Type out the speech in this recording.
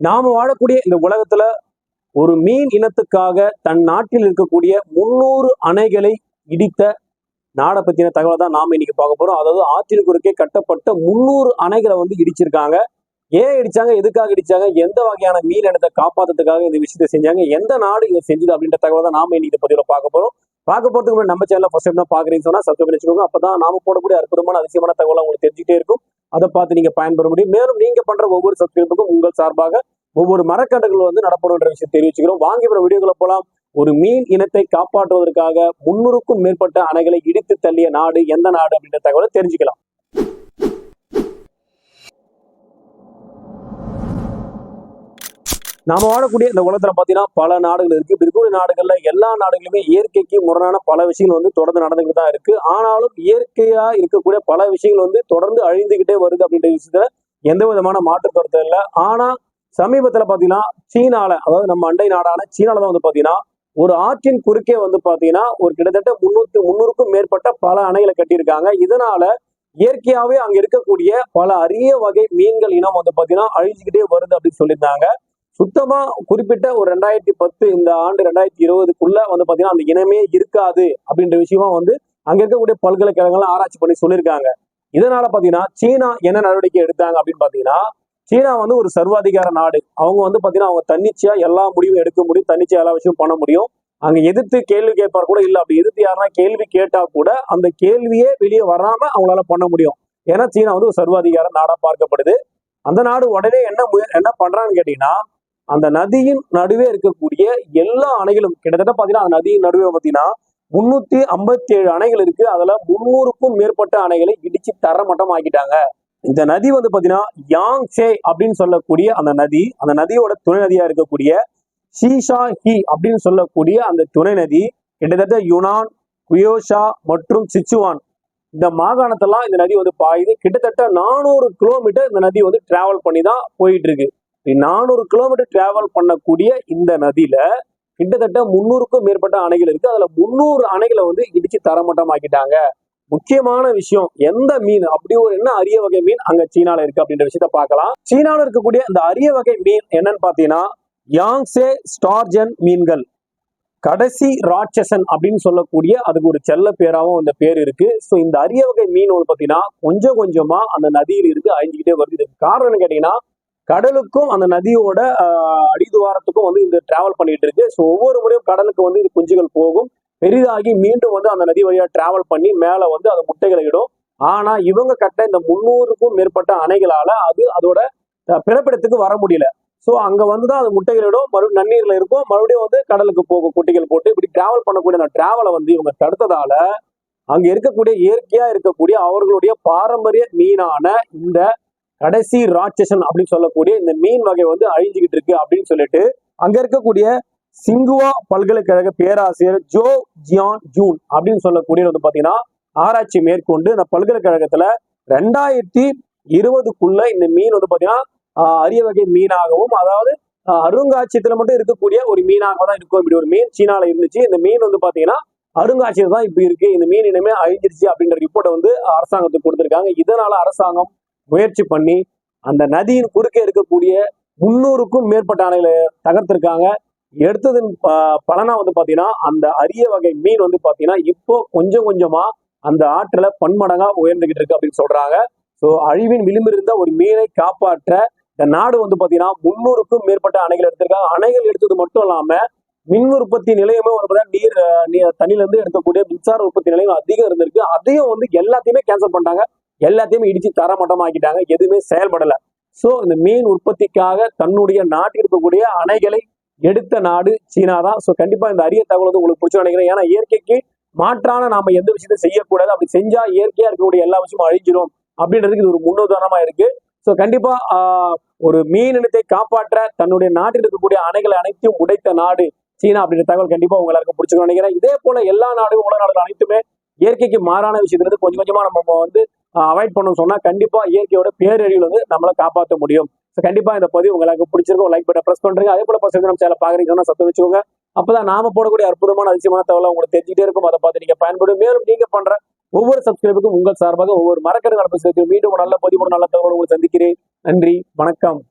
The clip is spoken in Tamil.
நாம வாழக்கூடிய இந்த உலகத்துல ஒரு மீன் இனத்துக்காக தன் நாட்டில் இருக்கக்கூடிய முன்னூறு அணைகளை இடித்த நாடை பத்தின தகவலை தான் நாம இன்னைக்கு பார்க்க போறோம். அதாவது ஆற்றின் குறுக்கே கட்டப்பட்ட முன்னூறு அணைகளை வந்து இடிச்சிருக்காங்க. ஏன் இடிச்சாங்க? எதுக்காக இடிச்சாங்க? எந்த வகையான மீன் இனத்தை காப்பாத்துறதுக்காக இந்த விஷயத்தை செஞ்சாங்க? எந்த நாடு இதை செஞ்சது அப்படின்ற தகவலை தான் நாம இன்னைக்கு பதிவில் பார்க்க போறோம். பார்க்க போறதுக்கு நம்ம சேனல் ஃபர்ஸ்ட் டைம் தான் பாக்குறீங்கன்னு சொன்னா சப்ஸ்கிரைப் பண்ணி அப்பதான் நாம போடக்கூடிய அற்புதமான அதிசயமான தகவலாக உங்களுக்கு தெரிஞ்சுட்டே இருக்கும். அதை பார்த்து நீங்க பயன்பெற முடியும். மேலும் நீங்க பண்ற ஒவ்வொரு சப்ஸ்கிரைபுக்கும் உங்கள் சார்பாக ஒவ்வொரு மரக்கண்டுகள் வந்து நடப்பணுன்ற விஷயம் தெரிவிச்சுக்கிறோம். வாங்கி போற வீடியோக்களை போலாம். ஒரு மீன் இனத்தை காப்பாற்றுவதற்காக முன்னூறுக்கும் மேற்பட்ட அணைகளை இடித்து தள்ளிய நாடு எந்த நாடு அப்படின்ற தகவலை தெரிஞ்சுக்கலாம். நாம வாழக்கூடிய இந்த உலகத்துல பாத்தீங்கன்னா பல நாடுகள் இருக்கு. இப்படி இருக்கக்கூடிய நாடுகள்ல எல்லா நாடுகளுமே இயற்கைக்கு முரணான பல விஷயங்கள் வந்து தொடர்ந்து நடந்துகிட்டு தான் இருக்கு. ஆனாலும் இயற்கையா இருக்கக்கூடிய பல விஷயங்கள் வந்து தொடர்ந்து அழிந்துகிட்டே வருது அப்படின்ற விஷயத்துல எந்த விதமான மாற்று கருத்து இல்லை. ஆனா சமீபத்துல பாத்தீங்கன்னா சீனால அதாவது நம்ம அண்டை நாடான சீனால தான் வந்து பாத்தீங்கன்னா ஒரு ஆற்றின் குறுக்கே வந்து பாத்தீங்கன்னா ஒரு கிட்டத்தட்ட முன்னூத்தி முன்னூறுக்கும் மேற்பட்ட பல அணைகளை கட்டியிருக்காங்க. இதனால இயற்கையாவே அங்க இருக்கக்கூடிய பல அரிய வகை மீன்கள் இனம் வந்து பாத்தீங்கன்னா அழிஞ்சுக்கிட்டே வருது அப்படின்னு சொல்லியிருந்தாங்க. சுத்தமா குறிப்பிட்ட ஒரு ரெண்டாயிரத்தி பத்து இந்த ஆண்டு ரெண்டாயிரத்தி இருபதுக்குள்ள வந்து பாத்தீங்கன்னா அந்த இனமே இருக்காது அப்படின்ற விஷயமா வந்து அங்க இருக்கக்கூடிய பல்கலைக்கழகங்கள் ஆராய்ச்சி பண்ணி சொல்லியிருக்காங்க. இதனால பாத்தீங்கன்னா சீனா என்ன நடவடிக்கை எடுத்தாங்க அப்படின்னு பாத்தீங்கன்னா சீனா வந்து ஒரு சர்வாதிகார நாடு. அவங்க வந்து பாத்தீங்கன்னா அவங்க தன்னிச்சையா எல்லா முடிவும் எடுக்க முடியும் தன்னிச்சையா எல்லா விஷயமும் பண்ண முடியும். அங்க எதிர்த்து கேள்வி கேட்பார் கூட இல்ல. அப்படி எதிர்த்து யாருன்னா கேள்வி கேட்டா கூட அந்த கேள்வியே வெளியே வராம அவங்களால பண்ண முடியும். ஏன்னா சீனா வந்து ஒரு சர்வாதிகார நாடா பார்க்கப்படுது. அந்த நாடு உடனே என்ன முய- என்ன பண்றான்னு கேட்டீங்கன்னா அந்த நதியின் நடுவே இருக்கக்கூடிய எல்லா அணைகளும் கிட்டத்தட்ட பாத்தீங்கன்னா அந்த நதியின் நடுவே பாத்தீங்கன்னா முன்னூத்தி ஐம்பத்தி ஏழு அணைகள் இருக்கு. அதுல முன்னூறுக்கும் மேற்பட்ட அணைகளை இடிச்சு தரமட்டம் ஆக்கிட்டாங்க இந்த நதி வந்து பாத்தீங்கன்னா யாங்சே அப்படின்னு சொல்லக்கூடிய அந்த நதி அந்த நதியோட துணை நதியா இருக்கக்கூடிய ஷீஷா ஹி அப்படின்னு சொல்லக்கூடிய அந்த துணை நதி கிட்டத்தட்ட யுனான் குயோஷா மற்றும் சிச்சுவான். இந்த மாகாணத்தெல்லாம் இந்த நதி வந்து பாயுது. கிட்டத்தட்ட நானூறு கிலோமீட்டர் இந்த நதி வந்து டிராவல் பண்ணி தான் போயிட்டு இருக்கு. நானூறு கிலோமீட்டர் டிராவல் பண்ணக்கூடிய இந்த நதியில கிட்டத்தட்ட முன்னூறுக்கும் மேற்பட்ட அணைகள் இருக்கு. அதுல முன்னூறு அணைகளை வந்து இடிச்சு தரமட்டமாக்கிட்டாங்க. முக்கியமான விஷயம் எந்த மீன் அப்படி ஒரு என்ன அரிய வகை மீன் அங்க சீனால இருக்கு அப்படின்ற விஷயத்த பார்க்கலாம். சீனால இருக்கக்கூடிய இந்த அரிய வகை மீன் என்னன்னு பாத்தீங்கன்னா யாங்சே ஸ்டார்ஜன் மீன்கள். கடைசி ராட்சசன் அப்படின்னு சொல்லக்கூடிய அதுக்கு ஒரு செல்ல பேராவும் அந்த பேர் இருக்கு. ஸோ இந்த அரிய வகை மீன் ஒன்று பார்த்தீங்கன்னா கொஞ்சம் கொஞ்சமா அந்த நதியில் இருந்து அழிஞ்சுக்கிட்டே வருது. இதுக்கு காரணம் கேட்டீங்கன்னா கடலுக்கும் அந்த நதியோட அடிதுவாரத்துக்கும் வந்து இந்த டிராவல் பண்ணிட்டு இருக்கு. ஸோ ஒவ்வொரு முறையும் கடலுக்கு வந்து இது குஞ்சுகள் போகும். பெரிதாகி மீண்டும் வந்து அந்த நதி வழியாக டிராவல் பண்ணி மேலே வந்து அதை முட்டைகளை இடும். ஆனா இவங்க கட்ட இந்த முன்னூறுக்கும் மேற்பட்ட அணைகளால அது அதோட பிறப்பிடத்துக்கு வர முடியல. ஸோ அங்க வந்து தான் அது முட்டைகளிடும் மறுபடியும் நன்னீர்ல இருக்கும். மறுபடியும் வந்து கடலுக்கு போகும் குட்டிகள் போட்டு இப்படி டிராவல் பண்ணக்கூடிய அந்த டிராவலை வந்து இவங்க தடுத்ததால அங்க இருக்கக்கூடிய இயற்கையா இருக்கக்கூடிய அவர்களுடைய பாரம்பரிய மீனான இந்த கடைசி ராட்சசன் அப்படின்னு சொல்லக்கூடிய இந்த மீன் வகை வந்து அழிஞ்சுக்கிட்டு இருக்கு அப்படின்னு சொல்லிட்டு அங்க இருக்கக்கூடிய சிங்குவா பல்கலைக்கழக பேராசிரியர் ஜோ ஜியான் ஜூன் அப்படின்னு சொல்லக்கூடிய வந்து பாத்தீங்கன்னா ஆராய்ச்சி மேற்கொண்டு இந்த பல்கலைக்கழகத்துல ரெண்டாயிரத்தி இருபதுக்குள்ள இந்த மீன் வந்து பாத்தீங்கன்னா ஆஹ், அரிய வகை மீனாகவும் அதாவது அருங்காட்சியத்துல மட்டும் இருக்கக்கூடிய ஒரு மீனாக தான் இருக்கும். இப்படி ஒரு மீன் சீனால இருந்துச்சு. இந்த மீன் வந்து பாத்தீங்கன்னா அருங்காட்சியர் தான் இப்படி இருக்கு. இந்த மீன் இனிமே அழிஞ்சிருச்சு அப்படின்ற ரிப்போர்ட்டை வந்து அரசாங்கத்துக்கு கொடுத்திருக்காங்க. இதனால அரசாங்கம் முயற்சி பண்ணி அந்த நதியின் குறுக்கே இருக்கக்கூடிய முன்னூறுக்கும் மேற்பட்ட அணைகளை தகர்த்திருக்காங்க. எடுத்ததன் ப- பலனா வந்து பாத்தீங்கன்னா அந்த அரிய வகை மீன் வந்து பாத்தீங்கன்னா இப்போ கொஞ்சம் கொஞ்சமா அந்த ஆற்றுல பன்மடங்கா உயர்ந்துகிட்டு இருக்கு அப்படின்னு சொல்றாங்க. ஸோ அழிவின் விளிம்பிருந்த ஒரு மீனை காப்பாற்ற இந்த நாடு வந்து பாத்தீங்கன்னா முன்னூறுக்கும் மேற்பட்ட அணைகள் எடுத்திருக்காங்க. அணைகள் எடுத்தது மட்டும் இல்லாம மின் உற்பத்தி நிலையமே வந்து பாத்தீங்கன்னா நீர் நீ- தண்ணியில இருந்து எடுக்கக்கூடிய மின்சார உற்பத்தி நிலையம் அதிகம் இருந்திருக்கு. அதையும் வந்து எல்லாத்தையுமே கேன்சல் பண்ணிட்டாங்க. எல்லாத்தையுமே இடிச்சு தரமட்டமாக்கிட்டாங்க. எதுவுமே செயல்படல. ஸோ இந்த மீன் உற்பத்திக்காக தன்னுடைய நாட்டில் இருக்கக்கூடிய அணைகளை எடுத்த நாடு சீனா தான். ஸோ கண்டிப்பாக இந்த அரிய தகவல் வந்து உங்களுக்கு பிடிச்சு நினைக்கிறேன். ஏன்னா இயற்கைக்கு மாற்றான நாம எந்த விஷயத்தையும் செய்யக்கூடாது. அப்படி செஞ்சா இயற்கையா இருக்கக்கூடிய எல்லா விஷயமும் அழிஞ்சிரும் அப்படின்றதுக்கு இது ஒரு முன்னுதாரணமா இருக்கு. ஸோ கண்டிப்பா ஒரு மீன் இனத்தை காப்பாற்ற தன்னுடைய நாட்டில் இருக்கக்கூடிய அணைகளை அனைத்தையும் உடைத்த நாடு சீனா அப்படின்ற தகவல் கண்டிப்பா உங்க எல்லாருக்கும் நினைக்கிறேன். இதே போல எல்லா நாடும் உலக நாடுகள் அனைத்துமே இயற்கைக்கு மாறான விஷயத்துல கொஞ்சம் கொஞ்சமா நம்ம வந்து அவாய்ட் பண்ணணும் சொன்னா கண்டிப்பா இயற்கையோட பேரழிவுல வந்து நம்மளை காப்பாற்ற முடியும். ஸோ கண்டிப்பா இந்த பதிவு உங்களுக்கு பிடிச்சிருக்கும். லைக் பட்டன் பிரஸ் பண்றீங்க. அதே போல பசங்க நம்ம சேனல் பாக்குறீங்கன்னா சத்தம் வச்சுக்கோங்க. அப்பதான் நாம போடக்கூடிய அற்புதமான அதிசயமான தகவலை உங்களுக்கு தெரிஞ்சுட்டே இருக்கும். அதை பார்த்து நீங்க பயன்படும். மேலும் நீங்க பண்ற ஒவ்வொரு சப்ஸ்கிரைபுக்கும் உங்கள் சார்பாக ஒவ்வொரு மறக்கிற நடப்பு மீண்டும் நல்ல பதிவு நல்ல தகவல் உங்களுக்கு சந்திக்கிறேன். நன்றி. வணக்கம்.